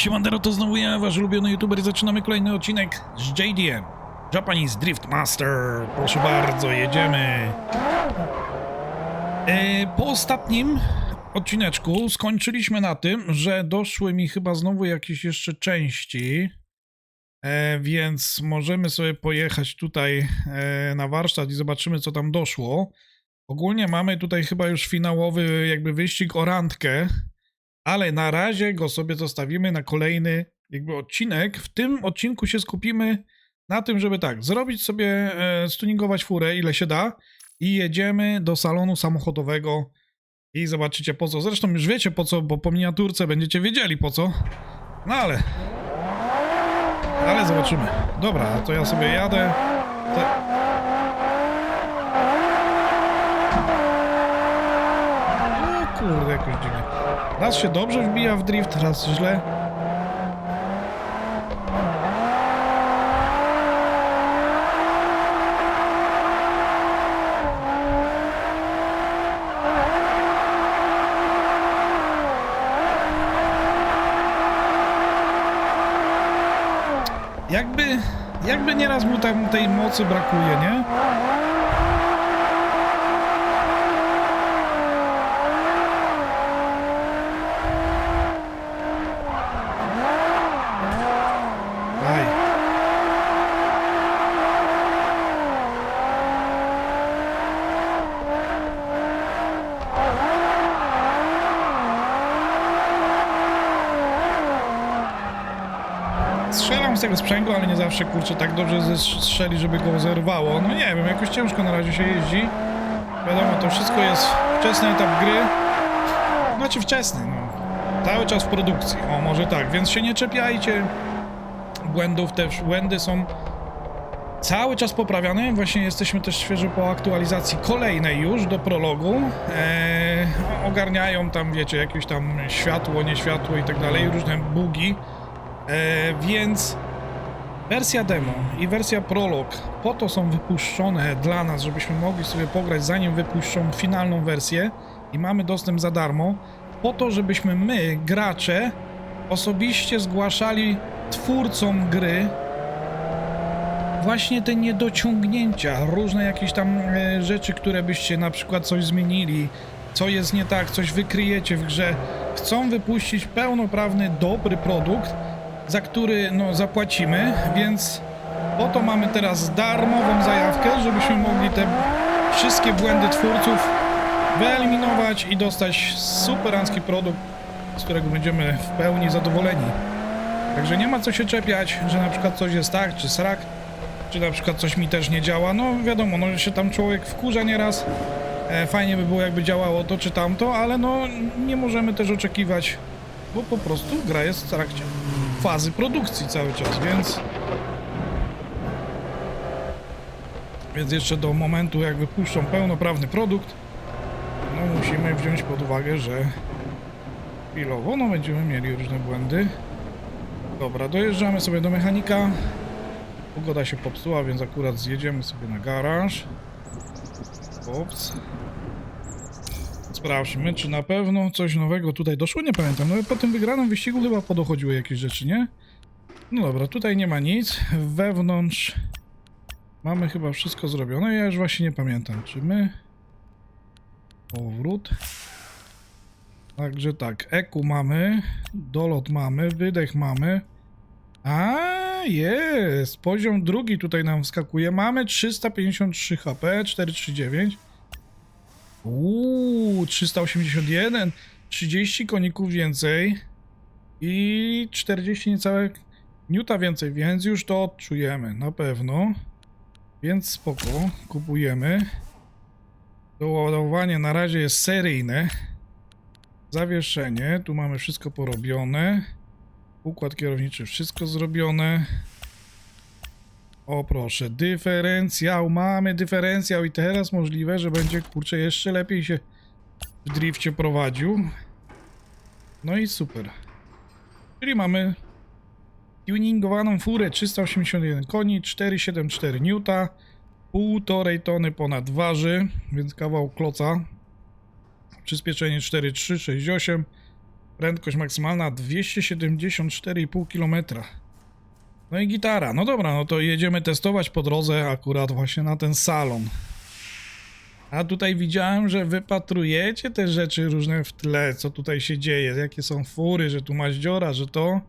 Siemandero, to znowu ja, wasz ulubiony youtuber i zaczynamy kolejny odcinek z JDM. Japanese Drift Master. Proszę bardzo, jedziemy. E, po ostatnim odcineczku skończyliśmy na tym, że doszły mi chyba znowu jakieś jeszcze części. E, więc możemy sobie pojechać tutaj e, na warsztat i zobaczymy, co tam doszło. Ogólnie mamy tutaj chyba już finałowy jakby wyścig o randkę, ale na razie go sobie zostawimy na kolejny jakby odcinek. W tym odcinku się skupimy na tym, żeby tak, zrobić sobie, e, stuningować furę ile się da i jedziemy do salonu samochodowego i zobaczycie po co. Zresztą już wiecie po co, bo po miniaturce będziecie wiedzieli po co. No ale... Ale zobaczymy. Dobra, to ja sobie jadę. Te... O kurde, jakoś dziwnie. Raz się dobrze wbija w drift, raz źle. Jakby, jakby nieraz mu tam tej mocy brakuje, nie? Aj. Strzelam z tego ale nie zawsze kurczę tak dobrze ze- strzeli, żeby go zerwało. No nie wiem, jakoś ciężko na razie się jeździ. Wiadomo, to wszystko jest wczesny etap gry. Znaczy wczesny, no. Cały czas w produkcji. O, może tak, więc się nie czepiajcie błędów, te błędy są cały czas poprawiane. Właśnie jesteśmy też świeżo po aktualizacji kolejnej już do prologu. Eee, ogarniają tam, wiecie, jakieś tam światło, nieświatło i tak dalej, różne bugi. Eee, więc wersja demo i wersja prolog po to są wypuszczone dla nas, żebyśmy mogli sobie pograć zanim wypuszczą finalną wersję i mamy dostęp za darmo, po to, żebyśmy my, gracze, osobiście zgłaszali twórcom gry właśnie te niedociągnięcia, różne jakieś tam e, rzeczy, które byście na przykład coś zmienili, co jest nie tak, coś wykryjecie w grze. Chcą wypuścić pełnoprawny, dobry produkt, za który no, zapłacimy, więc po to mamy teraz darmową zajawkę, żebyśmy mogli te wszystkie błędy twórców wyeliminować i dostać superancki produkt, z którego będziemy w pełni zadowoleni. Także nie ma co się czepiać, że na przykład coś jest tak, czy srak, czy na przykład coś mi też nie działa. No wiadomo, no że się tam człowiek wkurza nieraz. E, fajnie by było jakby działało to czy tamto, ale no nie możemy też oczekiwać, bo po prostu gra jest w trakcie fazy produkcji cały czas, więc... Więc jeszcze do momentu jak wypuszczą pełnoprawny produkt, no musimy wziąć pod uwagę, że chwilowo no będziemy mieli różne błędy. Dobra, dojeżdżamy sobie do mechanika. Pogoda się popsuła, więc akurat zjedziemy sobie na garaż. Ops. Sprawdźmy, czy na pewno coś nowego tutaj doszło. Nie pamiętam, no po tym wygranym wyścigu chyba podochodziły jakieś rzeczy, nie? No dobra, tutaj nie ma nic. Wewnątrz mamy chyba wszystko zrobione. Ja już właśnie nie pamiętam, czy my... Powrót. Także tak, EQ mamy, dolot mamy, wydech mamy. A jest, poziom drugi tutaj nam wskakuje. Mamy 353 HP, 439. Uuu, 381, 30 koników więcej i 40 niecałe niuta więcej, więc już to odczujemy, na pewno. Więc spoko, kupujemy. Doładowanie na razie jest seryjne. Zawieszenie, tu mamy wszystko porobione. Układ kierowniczy, wszystko zrobione. O proszę, dyferencjał, mamy dyferencjał i teraz możliwe, że będzie kurczę jeszcze lepiej się w drifcie prowadził. No i super. Czyli mamy tuningowaną furę 381 koni, 474 Newta, półtorej tony ponad waży, więc kawał kloca. Przyspieszenie 4,3, 6,8. Prędkość maksymalna 274,5 km. No i gitara. No dobra, no to jedziemy testować po drodze akurat właśnie na ten salon. A tutaj widziałem, że wypatrujecie te rzeczy różne w tle, co tutaj się dzieje, jakie są fury, że tu maździora, że to.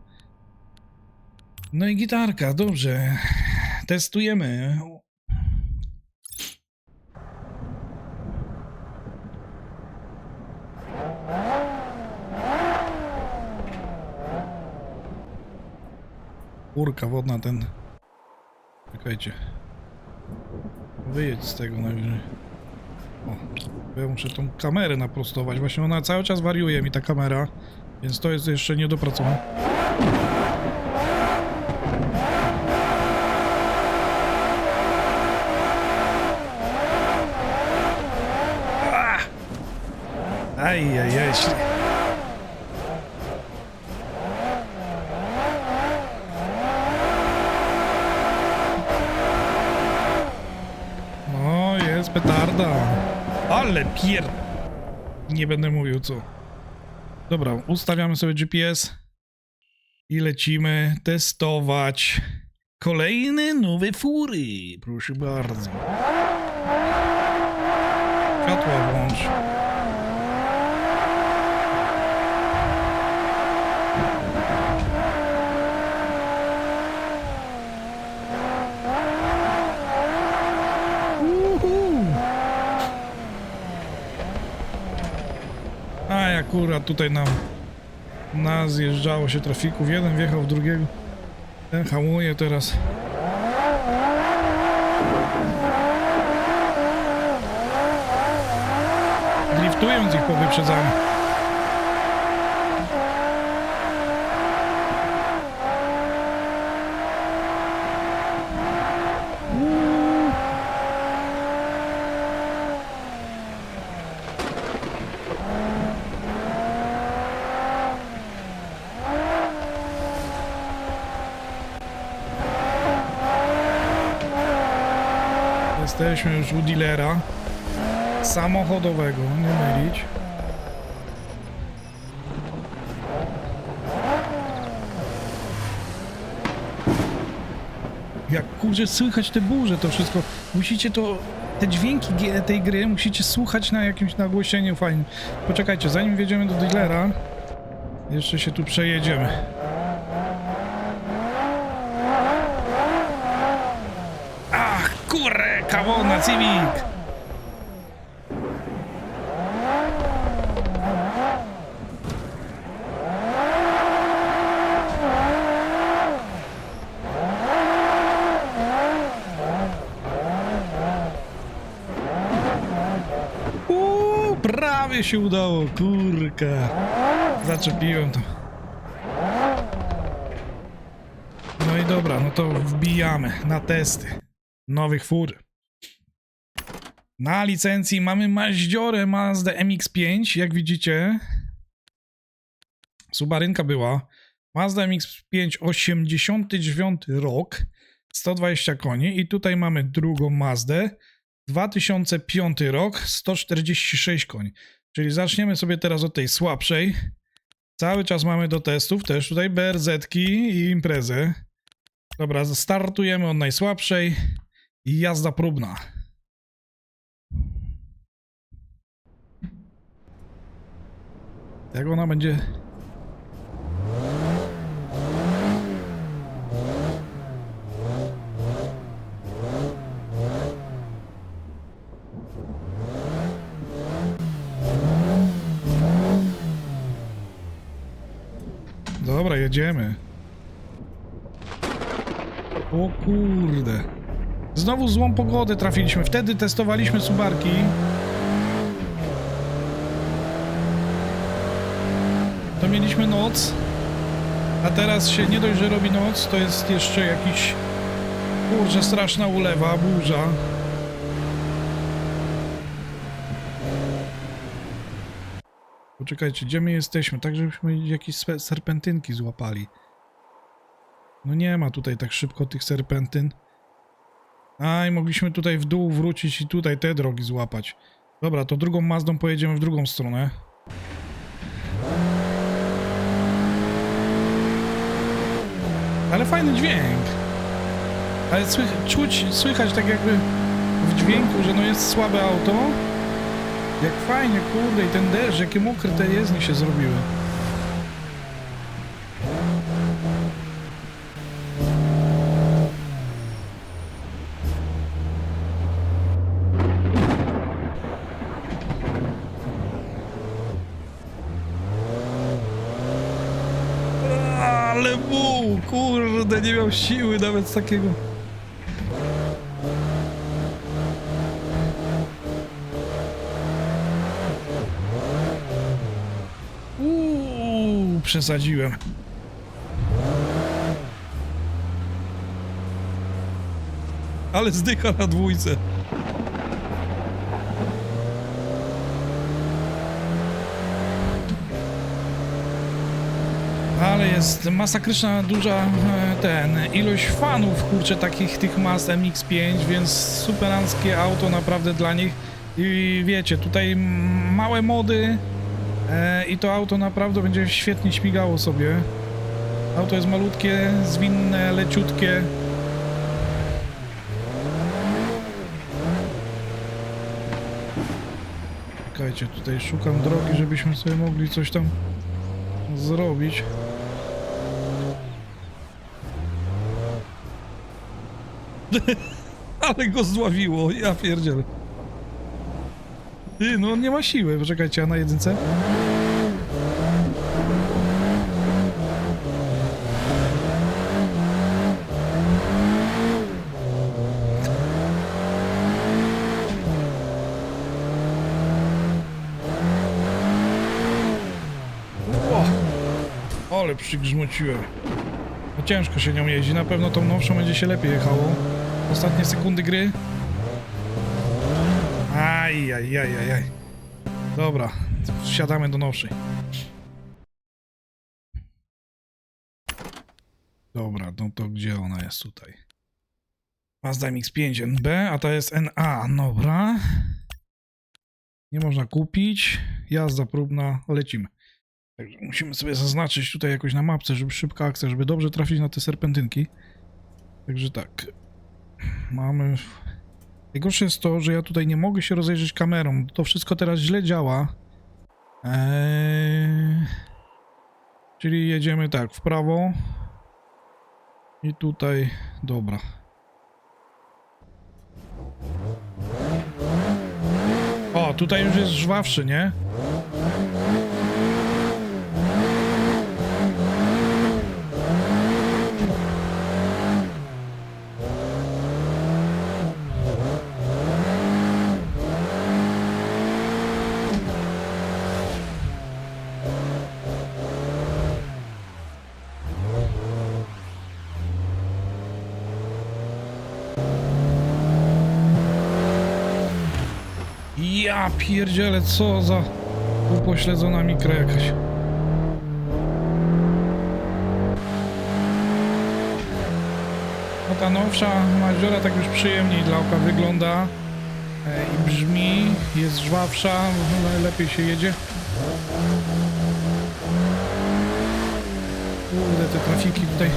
No i gitarka, dobrze. Testujemy. Kurka wodna ten. Czekajcie. Wyjedź z tego najwyżej. O, ja muszę tą kamerę naprostować. Właśnie ona cały czas wariuje mi ta kamera, więc to jest jeszcze niedopracowane. Ah! Aj, aj, aj. śli- No, jest petarda. Ale pier... Nie będę mówił co. Dobra, ustawiamy sobie GPS i lecimy testować kolejne nowe fury. Proszę bardzo. Światła włącz. Uhu. A akurat tutaj nam na zjeżdżało się trafików. Jeden wjechał w drugiego. Ten hamuje teraz. Driftując ich powyprzedzamy. Jesteśmy już u dealera samochodowego, nie mylić. Jak kurczę słychać te burze, to wszystko. Musicie to, te dźwięki tej gry musicie słuchać na jakimś nagłośnieniu fajnym. Poczekajcie, zanim wjedziemy do dealera, jeszcze się tu przejedziemy. Kurę, kawona, Civic! Uuu, prawie się udało, kurka. Zaczepiłem to. No i dobra, no to wbijamy na testy nowych fur. Na licencji mamy Maździorę Mazda MX-5, jak widzicie. Subarynka była. Mazda MX-5 89 rok, 120 koni i tutaj mamy drugą Mazdę 2005 rok, 146 koni. Czyli zaczniemy sobie teraz od tej słabszej. Cały czas mamy do testów też tutaj BRZ-ki i imprezę. Dobra, startujemy od najsłabszej i jazda próbna. Jak ona będzie. Dobra, jedziemy. O kurde. Znowu złą pogodę trafiliśmy. Wtedy testowaliśmy subarki. Mieliśmy noc. A teraz się nie dość, że robi noc, to jest jeszcze jakiś kurczę straszna ulewa, burza. Poczekajcie, gdzie my jesteśmy? Tak, żebyśmy jakieś serpentynki złapali. No nie ma tutaj tak szybko tych serpentyn. A i mogliśmy tutaj w dół wrócić i tutaj te drogi złapać. Dobra, to drugą Mazdą pojedziemy w drugą stronę. Ale fajny dźwięk. Ale słych, czuć, słychać tak jakby w dźwięku, że no jest słabe auto. Jak fajnie, kurde, i ten deszcz, jakie mokre te jezdnie się zrobiły. Ale mu, kurde, nie miał siły nawet z takiego. Uuu, przesadziłem. Ale zdycha na dwójce. Ale jest masakryczna duża e, ten ilość fanów, kurczę, takich tych mas MX-5, więc superanckie auto naprawdę dla nich. I wiecie, tutaj małe mody e, i to auto naprawdę będzie świetnie śmigało sobie. Auto jest malutkie, zwinne, leciutkie. Czekajcie, tutaj szukam drogi, żebyśmy sobie mogli coś tam zrobić. Ale go zdławiło, ja pierdzielę. No on nie ma siły, poczekajcie, a na jedynce? Ale przygrzmociłem. No ciężko się nią jeździ, na pewno tą nowszą będzie się lepiej jechało. Ostatnie sekundy gry. Aj, aj, aj, aj. Dobra, wsiadamy do nowszej. Dobra, no to gdzie ona jest tutaj? Mazda MX-5 NB, a ta jest NA, dobra. Nie można kupić. Jazda próbna, lecimy. Także musimy sobie zaznaczyć tutaj jakoś na mapce, żeby szybka akcja, żeby dobrze trafić na te serpentynki. Także tak. Mamy... Najgorsze jest to, że ja tutaj nie mogę się rozejrzeć kamerą. To wszystko teraz źle działa. Eee... Czyli jedziemy tak, w prawo. I tutaj... Dobra. O, tutaj już jest żwawszy, nie? Ja pierdzielę, co za upośledzona mikra jakaś. No ta nowsza Maziora tak już przyjemniej dla oka wygląda e, i brzmi, jest żwawsza, le- lepiej się jedzie. Kurde, te trafiki tutaj.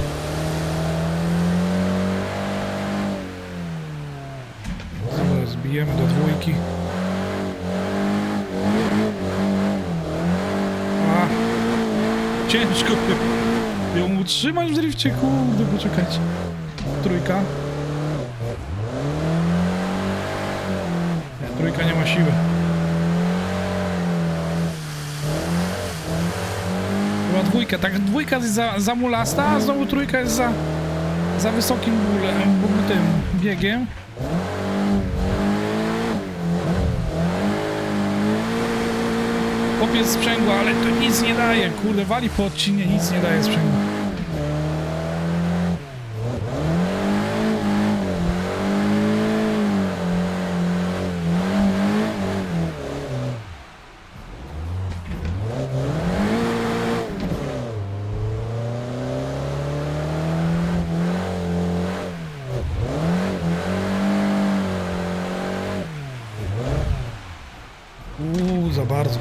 Zbijemy do dwójki. A, ciężko ją utrzymać w drifcie, kurde, poczekajcie. Trójka. Trójka nie ma siły. Chyba dwójka, tak dwójka jest za, za mulasta, a znowu trójka jest za, za wysokim bólem, ból- tym biegiem. Kopiec sprzęgła, ale to nic nie daje. Kurde, wali po odcinie, nic nie daje sprzęgła. Uuu, za bardzo.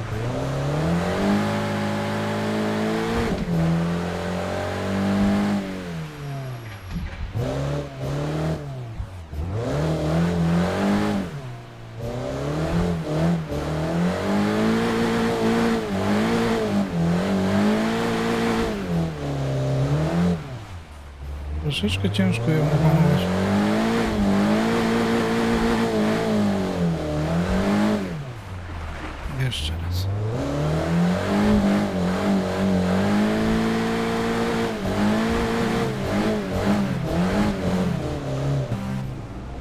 Troszeczkę ciężko ją opanować. Jeszcze raz.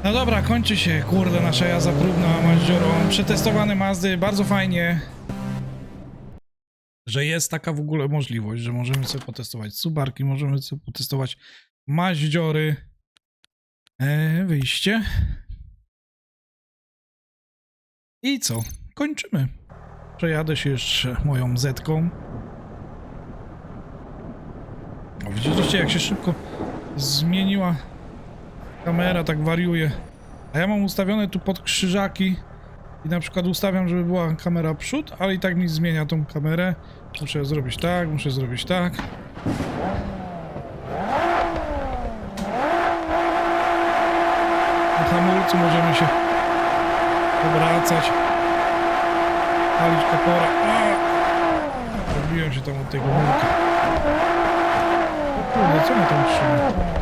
No dobra, kończy się, kurde, nasza jazda próbna Mazdziorą. Przetestowane Mazdy, bardzo fajnie, że jest taka w ogóle możliwość, że możemy sobie potestować Subarki, możemy sobie potestować Maździory. E, wyjście. I co? Kończymy. Przejadę się jeszcze moją Zetką. O, widzieliście jak się szybko zmieniła kamera, tak wariuje. A ja mam ustawione tu pod krzyżaki i na przykład ustawiam, żeby była kamera przód, ale i tak mi zmienia tą kamerę. Muszę zrobić tak, muszę zrobić tak. Na hamulcu możemy się obracać. Palić kapora. A! Odbiłem się tam od tego murka. O kurde, co my tam trzyma?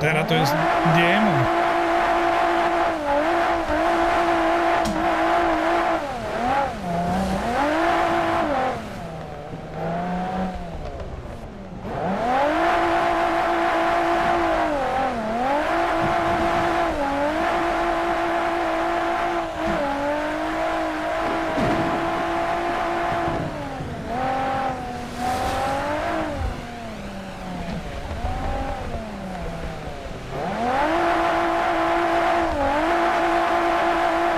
Teraz to jest demon.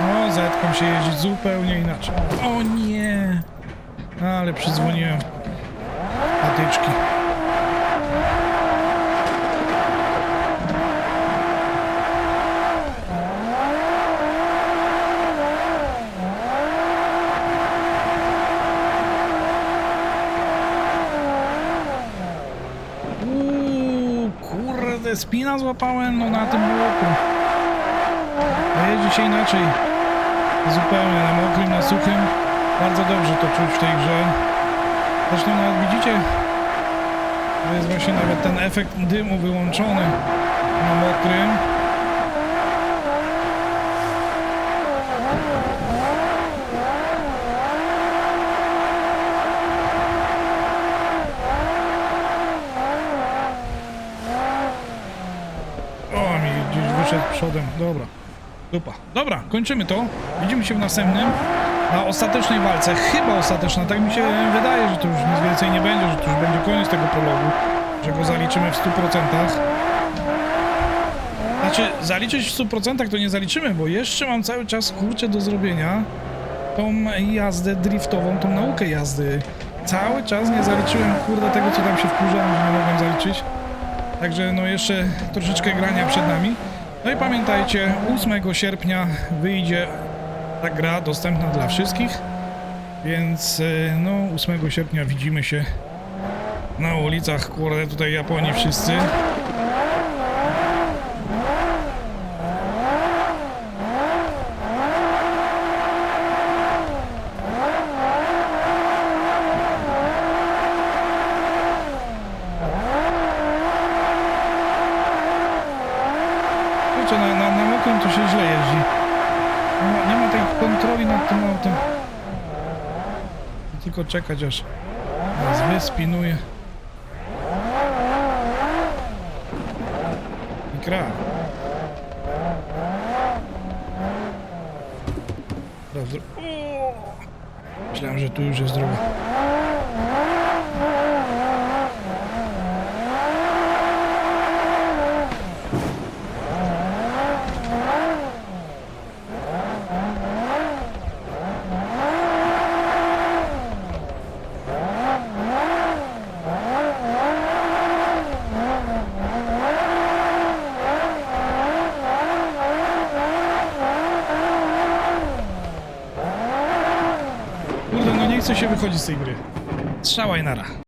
No, zetką się jeździ zupełnie inaczej. O nie! Ale przydzwoniłem patyczki. Spina złapałem, no na tym bloku. Się inaczej. Zupełnie na mokrym, na suchym. Bardzo dobrze to czuć w tej grze. Zresztą nawet widzicie, że jest właśnie nawet ten efekt dymu wyłączony na mokrym. O, mi gdzieś wyszedł przodem. Dobra. Dupa. Dobra, kończymy to. Widzimy się w następnym. Na ostatecznej walce. Chyba ostateczna. Tak mi się wydaje, że to już nic więcej nie będzie, że to już będzie koniec tego prologu. Że go zaliczymy w 100%. Znaczy, zaliczyć w 100% to nie zaliczymy, bo jeszcze mam cały czas kurczę do zrobienia tą jazdę driftową, tą naukę jazdy. Cały czas nie zaliczyłem kurde tego, co tam się wkurzałem, że nie mogłem zaliczyć. Także no jeszcze troszeczkę grania przed nami. No i pamiętajcie, 8 sierpnia wyjdzie ta gra dostępna dla wszystkich. Więc y, no 8 sierpnia widzimy się na ulicach, kurde, tutaj Japonii wszyscy. Kurczę, na, na, na mokrym to się źle jeździ. Nie ma, nie ma tej kontroli nad tym autem. Tylko czekać aż nas wyspinuje. I. O! Myślałem, że tu już jest droga. Kurde, no nie chce się wychodzić z tej gry. Strzała i nara.